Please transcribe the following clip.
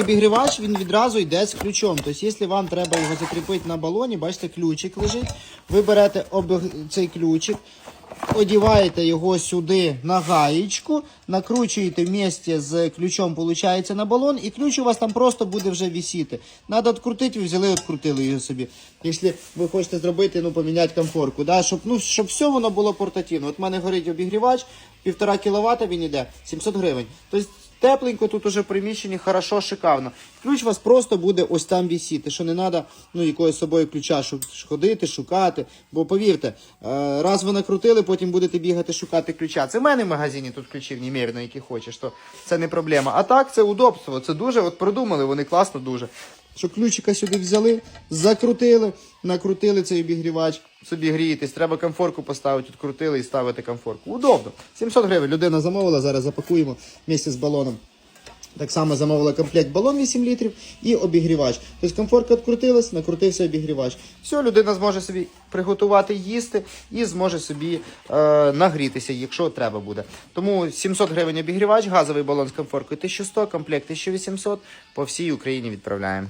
Обігрівач він відразу йде з ключом. Тобто, якщо вам треба його закріпити на балоні, бачите, ключик лежить. Ви берете цей ключик, одіваєте його сюди на гаєчку, накручуєте вместе з ключом, виходить, на балон, і ключ у вас там просто буде вже висіти. Надо відкрутити, ви взяли, відкрутили його собі. Якщо ви хочете зробити, ну, поміняти комфорку, да, щоб, ну, щоб все воно було портативно. От в мене горить обігрівач, 1,5 кВт він іде, 700 гривень. Тобто Тепленько тут уже в приміщенні, хорошо, шикарно. Ключ у вас просто буде ось там вісіти, що не треба ну, якоюсь собою ключа ходити, шукати. Бо повірте, е, раз ви накрутили, потім будете бігати шукати ключа. Це в мене в магазині тут ключів німірно, які хочеш, то це не проблема. А так, це удобство. Це дуже от продумали, вони класно дуже. Що ключика сюди взяли, закрутили, накрутили цей обігрівач, собі грієтесь, треба комфорку поставити, відкрутили і ставити комфорку. Удобно. 700 гривень людина замовила, зараз запакуємо вместе з балоном. Так само замовила комплект балон 8 літрів і обігрівач. Тобто комфорка відкрутилась, накрутився обігрівач. Все, людина зможе собі приготувати їсти і зможе собі е, нагрітися, якщо треба буде. Тому 700 гривень обігрівач, газовий балон з комфоркою 1100, комплект 1800 по всій Україні відправляємо.